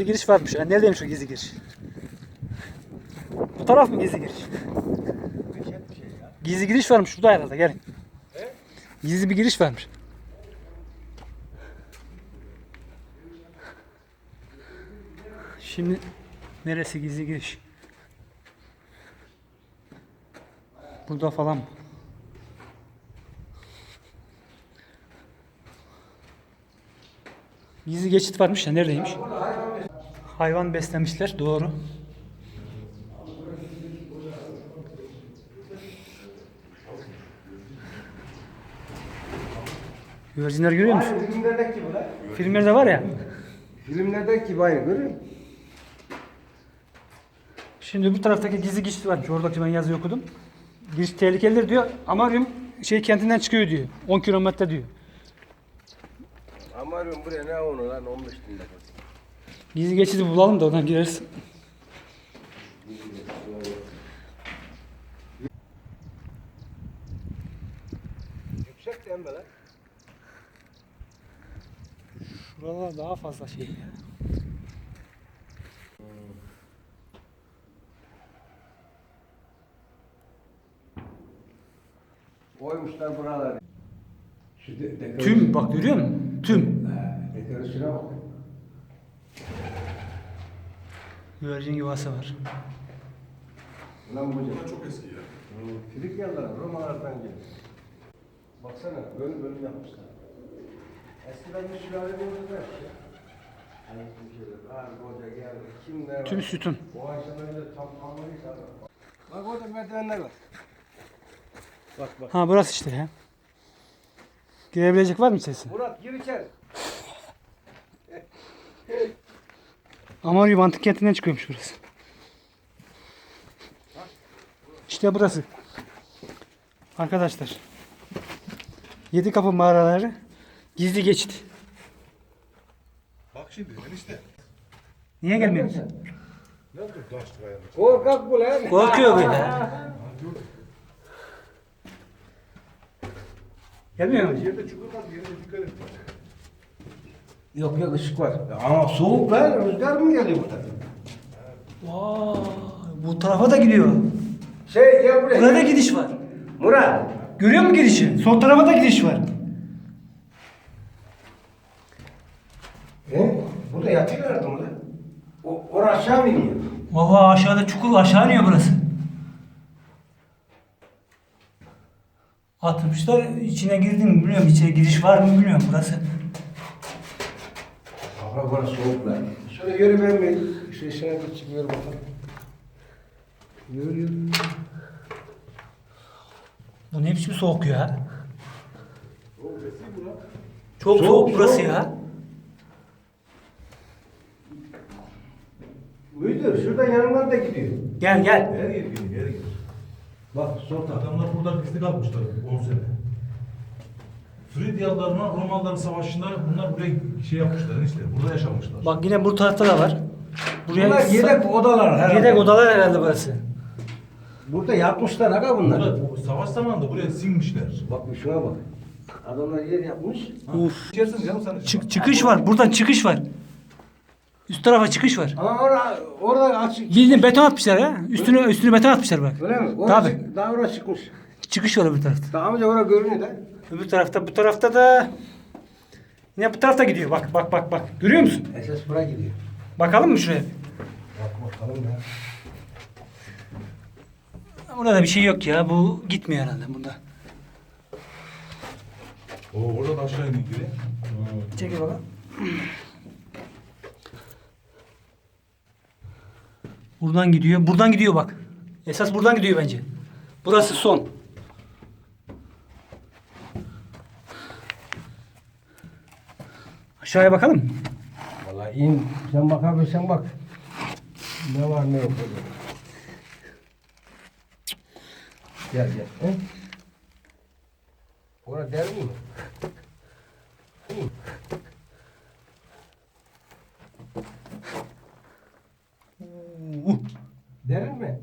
Gizli giriş varmış. Ha, neredeymiş o gizli giriş? Bu taraf mı gizli giriş? Gizli giriş varmış şurada herhalde gelin. Gizli bir giriş varmış. Şimdi neresi gizli giriş? Burada falan mı? Gizli geçit varmış ya neredeymiş? Hayvan beslemişler doğru. Güvercinler görüyor musun? Aynı filmlerdeki gibi lan. Filmlerde var ya. Filmlerdeki gibi aynı görüyor musun? Şimdi bu taraftaki gizli geçit varmış. Oradaki ben yazıyı okudum. Giriş tehlikelidir diyor. Amaryum şey kentinden çıkıyor diyor. 10 kilometre diyor. Ama arıyorum buraya ne onu lan 15 bin lira. Gizli geçidi bulalım da oradan gireriz. Yüksek de embe lan. Şuralar daha fazla şey. Koymuşlar buraları. Şu de, dekor- Tüm bak görüyor musun? Tüm. Ha, Dekorasyona bak. Güvercin yuvası var. Ulan bu çok eski ya. Frikyalılar Romalardan gelir. Baksana bölüm bölüm yapmışlar. Eskiden bir sülale gördüler ya. Hani şeyler, ağır koca geldi, kimler var? Tüm sütun. Bu aşamayla tam anlayışlar var. Bak orada merdivenler var. Bak bak. Ha burası işte ya. Girebilecek var mı içerisi? Murat gir içeri. Amaryum antik kentinden çıkıyormuş burası. İşte burası. Arkadaşlar. Yedi kapı mağaraları. Gizli geçit. Bak şimdi enişte. Niye gelmiyorsun? Ne oldu taştık ayağını? Korkak bu lan. Korkuyor böyle. Gelmiyor mu? Yerde çukur var yerine dikkat et. Yok yok ışık var. Ama soğuk lan. Rüzgar mı geliyor burada? Vay, bu tarafa da gidiyor. Şey gel buraya. Burada gidiş var. Murat. Görüyor musun girişi? Sol tarafa da gidiş var. He? Burada yatıyorlardı mı lan? O, orası aşağı mı iniyor? Vallahi aşağıda çukur aşağı iniyor burası. Atmışlar içine girdin mi bilmiyorum içine giriş var mı bilmiyorum burası. Ama burası soğuk lan. Şöyle yürü ben bir şey şuna bir çıkıyorum bakalım. Yürü yürü. Bu ne biçim soğuk ya? Çok soğuk, burası ya. Müdür şuradan yanımdan da gidiyor. Gel gel. Her yer gidiyor, her yer. Bak sol. Adamlar burada pislik almışlar 10 sene. Fridyalılarla Romalıların savaşında bunlar buraya şey yapmışlar enişte. Burada yaşamışlar. Bak yine bu tarafta da var. Buraya Bunlar yedek odalar herhalde. yedek odalar herhalde burası. Burada yatmışlar aga bunlar. Burada bu savaş zamanında buraya sinmişler. Bak bir şuna bak. Adamlar yer yapmış. Uf. İçersin canım sen. Çık, çıkış var. Buradan çıkış var. Üst tarafa çıkış var. Ama orada, orada açık. Bildiğin beton atmışlar ha. Üstüne üstüne beton atmışlar bak. Öyle mi? Orası, Tabii. Daha orası çıkmış. Çıkış var öbür tarafta. Daha önce orada görünüyor da. Öbür tarafta bu tarafta da yine bu tarafta gidiyor. Bak bak bak bak. Görüyor musun? Esas buraya gidiyor. Bakalım mı şuraya? Bak bakalım ya. Burada da bir şey yok ya. Bu gitmiyor herhalde burada. Oo orada da aşağı indik biri. Çekil bakalım. Buradan gidiyor. Buradan gidiyor bak. Esas buradan gidiyor bence. Burası son. Aşağıya bakalım? Vallahi in. Sen bakabilirsen bak. Ne var ne yok orada. Gel gel. He? Orada derin mi? Derin mi?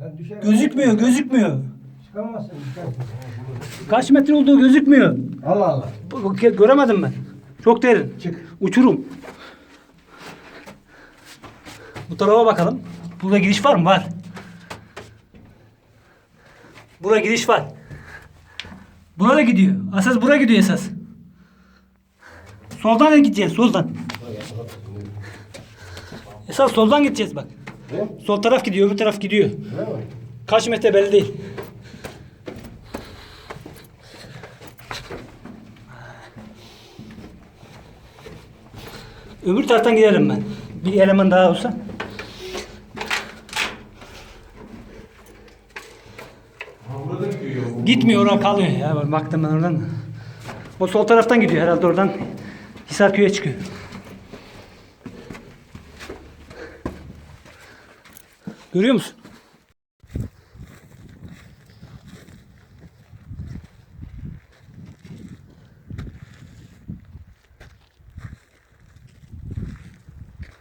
Lan düşer. gözükmüyor, gözükmüyor. Çıkamazsın. Çıkamazsın. Kaç metre olduğu gözükmüyor. Allah Allah. Bu- bu- Göremedim ben. Çok derin. Çık. Uçurum. Bu tarafa bakalım. Burada giriş var mı? Var. Buraya giriş var. Buna da gidiyor. Esas buraya gidiyor esas. Soldan da gideceğiz. Soldan. Esas soldan gideceğiz bak. Sol taraf gidiyor, öbür taraf gidiyor. Kaç metre belli değil. Öbür taraftan gidelim ben. Bir eleman daha olsa. Gitmiyor oraya kalıyor ya. Baktım ben oradan. O sol taraftan gidiyor herhalde oradan. Hisarköy'e çıkıyor. Görüyor musun?